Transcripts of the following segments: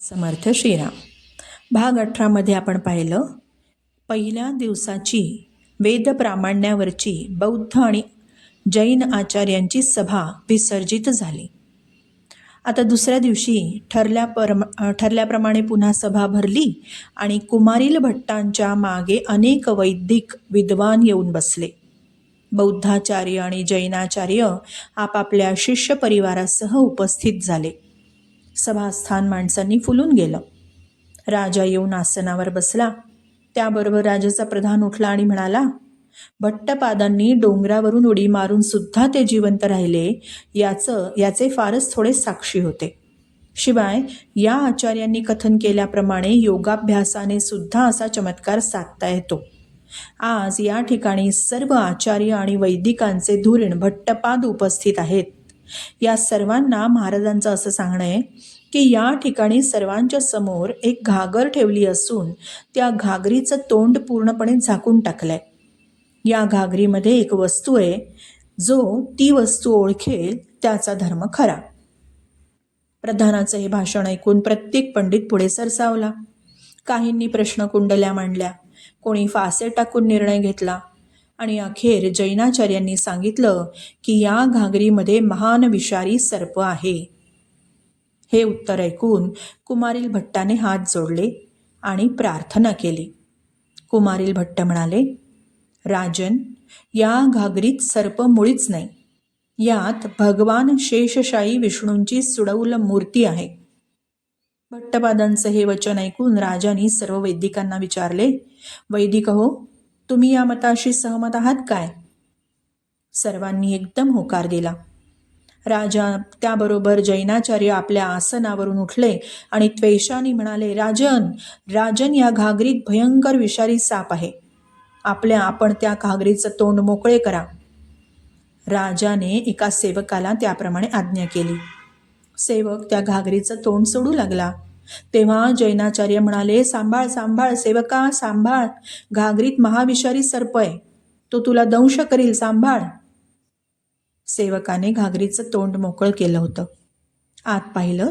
समर्थ श्रीराम. भाग अठरामध्ये आपण पाहिलं पहिल्या दिवसाची वेद प्रामाण्यावरची बौद्ध आणि जैन आचार्यांची सभा विसर्जित झाली. आता दुसऱ्या दिवशी ठरल्या परम ठरल्याप्रमाणे पुन्हा सभा भरली आणि कुमारील भट्टांच्या मागे अनेक वैदिक विद्वान येऊन बसले. बौद्धाचार्य आणि जैनाचार्य आपापल्या शिष्य परिवारासह उपस्थित झाले. सभास्थान माणसांनी फुलून गेलं. राजा येऊन आसनावर बसला. त्याबरोबर राजाचा प्रधान उठला आणि म्हणाला भट्टपादांनी डोंगरावरून उडी मारून सुद्धा ते जिवंत राहिले याचं याचे फारच थोडे साक्षी होते. शिवाय या आचार्यांनी कथन केल्याप्रमाणे योगाभ्यासाने सुद्धा असा चमत्कार साधता येतो. आज या ठिकाणी सर्व आचार्य आणि वैदिकांचे धुरीण भट्टपाद उपस्थित आहेत. या सर्वांना महाराजांचं असं सांगणं आहे की या ठिकाणी सर्वांच्या समोर एक घागर ठेवली असून त्या घागरीचं तोंड पूर्णपणे झाकून टाकलं आहे या घागरीमध्ये एक वस्तू आहे जो ती वस्तू ओळखेल त्याचा धर्म खरा. प्रधानाचं हे भाषण ऐकून प्रत्येक पंडित पुढे सरसावला. काहींनी प्रश्नकुंडल्या मांडल्या. कोणी फासे टाकून निर्णय घेतला. आणि अखेर जैनाचार्यांनी सांगितलं की या घागरीमध्ये महान विषारी सर्प आहे. हे उत्तर ऐकून कुमारील भट्टाने हात जोडले आणि प्रार्थना केली. कुमारील भट्ट म्हणाले राजन या घागरीत सर्प मुळीच नाही. यात भगवान शेषशाही विष्णूंची सुडौल मूर्ती आहे. भट्टपादांचं हे वचन ऐकून राजाने सर्व वैदिकांना विचारले वैदिक हो तुम्ही या मताशी सहमत आहात काय? सर्वांनी एकदम होकार दिला. राजा त्याबरोबर जैनाचार्य आपल्या आसनावरून उठले आणि त्वेषाने म्हणाले राजन राजन या घागरीत भयंकर विषारी साप आहे. आपल्या आपण त्या घागरीचं तोंड मोकळे करा. राजाने एका सेवकाला त्याप्रमाणे आज्ञा केली. सेवक त्या घागरीचं तोंड सोडू लागला. तेव्हा जैनाचार्य म्हणाले सांभाळ सांभाळ सेवका सांभाळ. घागरीत महाविषारी सर्प आहे तो तुला दंश करील सांभाळ. सेवकाने घागरीचं तोंड मोकळं केलं होतं. आत पाहिलं?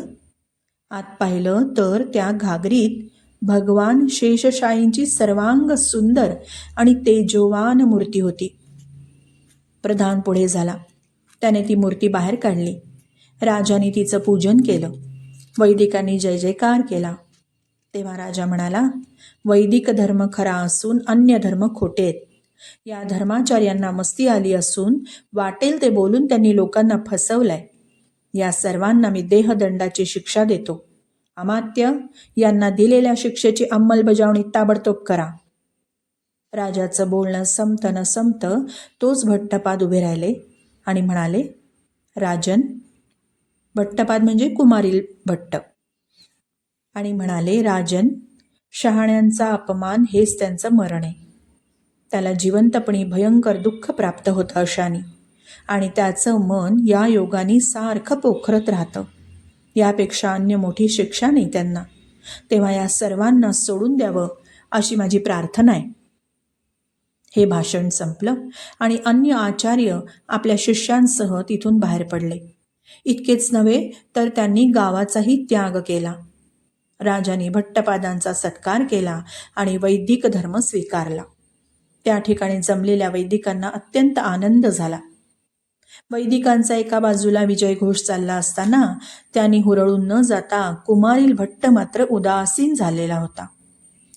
आत पाहिलं तर त्या घागरीत भगवान शेषशाहींची सर्वांग सुंदर आणि तेजोवान मूर्ती होती. प्रधान पुढे झाला. त्याने ती मूर्ती बाहेर काढली. राजाने तिचं पूजन केलं. वैदिकांनी जय जयकार केला. तेव्हा राजा म्हणाला वैदिक धर्म खरा असून अन्य धर्म खोटे आहेत. या धर्माचार्यांना मस्ती आली असून वाटेल ते बोलून त्यांनी लोकांना फसवलंय. या सर्वांना मी देहदंडाची शिक्षा देतो. अमात्य यांना दिलेल्या शिक्षेची अंमलबजावणी ताबडतोब करा. राजाचं बोलणं संपत न संपत तोच भट्टपाद उभे राहिले आणि म्हणाले राजन भट्टपाद म्हणजे कुमारील भट्ट. आणि म्हणाले राजन शहाण्यांचा अपमान हेच त्यांचं मरण आहे. त्याला जिवंतपणी भयंकर दुःख प्राप्त होतं अशाने. आणि त्याचं मन या योगाने सारखं पोखरत राहतं. यापेक्षा अन्य मोठी शिक्षा नाही त्यांना. तेव्हा या सर्वांना सोडून द्यावं अशी माझी प्रार्थना आहे. हे भाषण संपलं आणि अन्य आचार्य आपल्या शिष्यांसह तिथून बाहेर पडले. इतकेच नव्हे तर त्यांनी गावाचाही त्याग केला. राजाने भट्टपादांचा सत्कार केला आणि वैदिक धर्म स्वीकारला. त्या ठिकाणी जमलेल्या वैदिकांना अत्यंत आनंद झाला. वैदिकांचा एका बाजूला विजय घोष चालला असताना त्यांनी हुरळून न जाता कुमारील भट्ट मात्र उदासीन झालेला होता.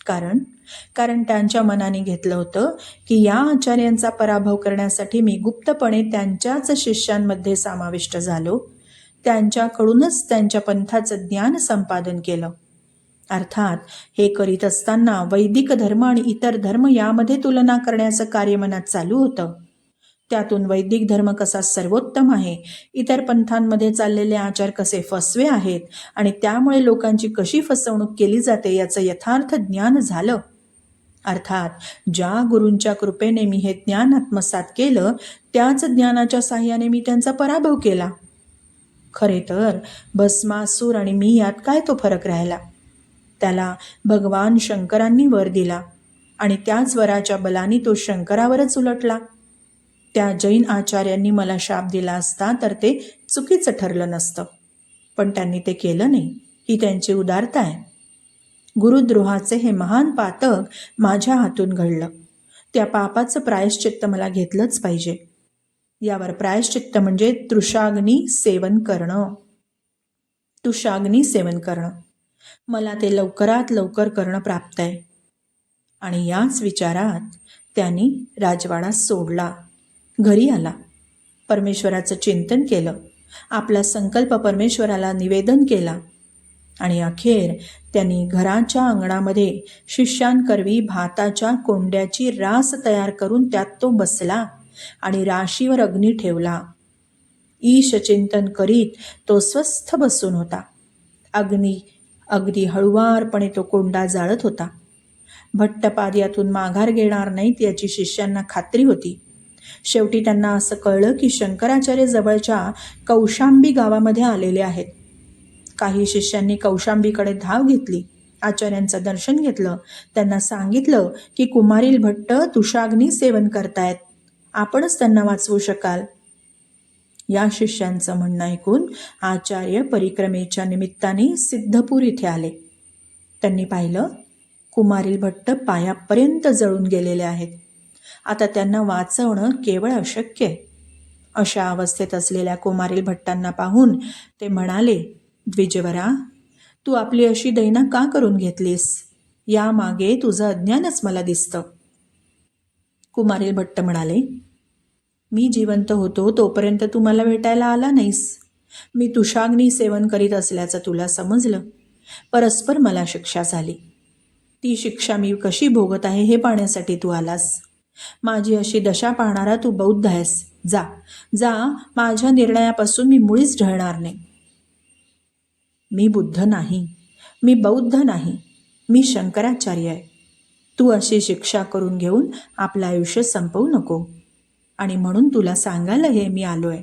कारण कारण त्यांच्या मनाने घेतलं होतं की या आचार्यांचा पराभव करण्यासाठी मी गुप्तपणे त्यांच्याच शिष्यांमध्ये समाविष्ट झालो. त्यांच्याकडूनच त्यांच्या पंथाचं ज्ञान संपादन केलं. अर्थात हे करीत असताना वैदिक धर्म आणि इतर धर्म यामध्ये तुलना करण्याचं कार्य मनात चालू होतं. त्यातून वैदिक धर्म कसा सर्वोत्तम आहे इतर पंथांमध्ये चाललेले आचार कसे फसवे आहेत आणि त्यामुळे लोकांची कशी फसवणूक केली जाते याचं यथार्थ ज्ञान झालं. अर्थात ज्या गुरूंच्या कृपेने मी हे ज्ञान आत्मसात केलं त्याच ज्ञानाच्या साह्याने मी त्यांचा पराभव केला. खरे तर भस्मासूर आणि मी यात काय तो फरक राहिला? त्याला भगवान शंकरांनी वर दिला आणि त्याच वराच्या बलाने तो शंकरावरच उलटला. त्या जैन आचार्यांनी मला शाप दिला असता तर ते चुकीचं ठरलं नसतं. पण त्यांनी ते केलं नाही. ही त्यांची उदारता आहे. गुरुद्रोहाचे हे महान पातक माझ्या हातून घडलं. त्या पापाचं प्रायश्चित्त मला घेतलंच पाहिजे. यावर प्रायश्चित्त म्हणजे तृषाग्नी सेवन करणं. तुषाग्नी सेवन करणं. मला ते लवकरात लवकर करणं प्राप्त आहे आणि याच विचारात त्यांनी राजवाडा सोडला. घरी आला. परमेश्वराचं चिंतन केलं. आपला संकल्प परमेश्वराला निवेदन केला. आणि अखेर त्यांनी घराच्या अंगणामध्ये शिष्यांकरवी भाताच्या कोंड्याची रास तयार करून त्यात तो बसला आणि राशीवर अग्नी ठेवला. ईश चिंतन करीत तो स्वस्थ बसून होता. अग्नी अगदी हळुवारपणे तो कोंडा जाळत होता. भट्टपाद यातून माघार घेणार नाहीत याची शिष्यांना खात्री होती. शेवटी त्यांना असं कळलं की शंकराचार्य जवळच्या कौशांबी गावामध्ये आलेले आहेत. काही शिष्यांनी कौशांबीकडे धाव घेतली. आचार्यांचं दर्शन घेतलं. त्यांना सांगितलं की कुमारील भट्ट तुषाग्नी सेवन करतायत. आपणच त्यांना वाचवू शकाल. या शिष्यांचं म्हणणं ऐकून आचार्य परिक्रमेच्या निमित्ताने सिद्धपूर इथे आले. त्यांनी पाहिलं कुमारील भट्ट पायापर्यंत जळून गेलेले आहेत. आता त्यांना वाचवणं केवळ अशक्य आहे. अशा अवस्थेत असलेल्या कुमारील भट्टांना पाहून ते म्हणाले द्विजवरा तू आपली अशी दैना का करून घेतलीस? यामागे तुझं अज्ञानच मला दिसतं. कुमारील भट्ट म्हणाले मी जिवंत होतो तोपर्यंत तू मला भेटायला आला नाहीस. मी तुषाग्नी सेवन करीत असल्याचं तुला समजलं. परस्पर मला शिक्षा झाली. ती शिक्षा मी कशी भोगत आहे हे पाहण्यासाठी तू आलास. माझी अशी दशा पाहणारा तू बौद्ध आहेस. जा जा माझ्या निर्णयापासून मी मुळीच ढळणार नाही. मी बुद्ध नाही मी बौद्ध नाही मी शंकराचार्य आहे. तू अशी शिक्षा करून घेऊन आपलं आयुष्य संपवू नको. आणि म्हणून तुला सांगायला हे मी आलो आहे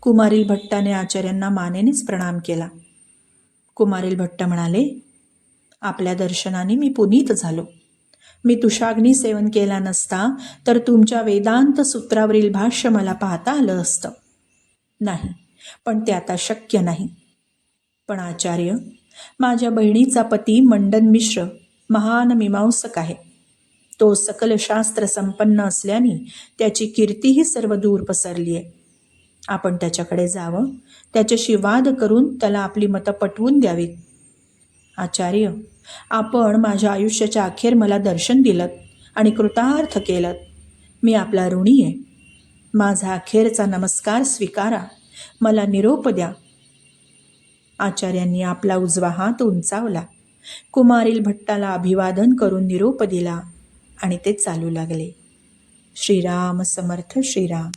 कुमारील भट्टाने आचार्यांना मानेनेच प्रणाम केला. कुमारील भट्ट म्हणाले आपल्या दर्शनाने मी पुनीत झालो. मी तुषाग्नी सेवन केला नसता तर तुमच्या वेदांत सूत्रावरील भाष्य मला पाहता आलं असतं. नाही पण ते आता शक्य नाही. पण आचार्य माझ्या बहिणीचा पती मंडन मिश्र महान मीमांसक आहे. तो सकल शास्त्र संपन्न असल्याने त्याची कीर्तीही सर्व दूर पसरली आहे आपण त्याच्याकडे जावं त्याच्याशी वाद करून त्याला आपली मतं पटवून द्यावीत. आचार्य आपण माझ्या आयुष्याच्या अखेर मला दर्शन दिलं आणि कृतार्थ केलं मी आपला ऋणी आहे माझा अखेरचा नमस्कार स्वीकारा. मला निरोप द्या. आचार्यांनी आपला उजवा हात उंचावला. कुमारील भट्टाला अभिवादन करून निरोप दिला आणि ते चालू लागले. श्रीराम समर्थ श्रीराम.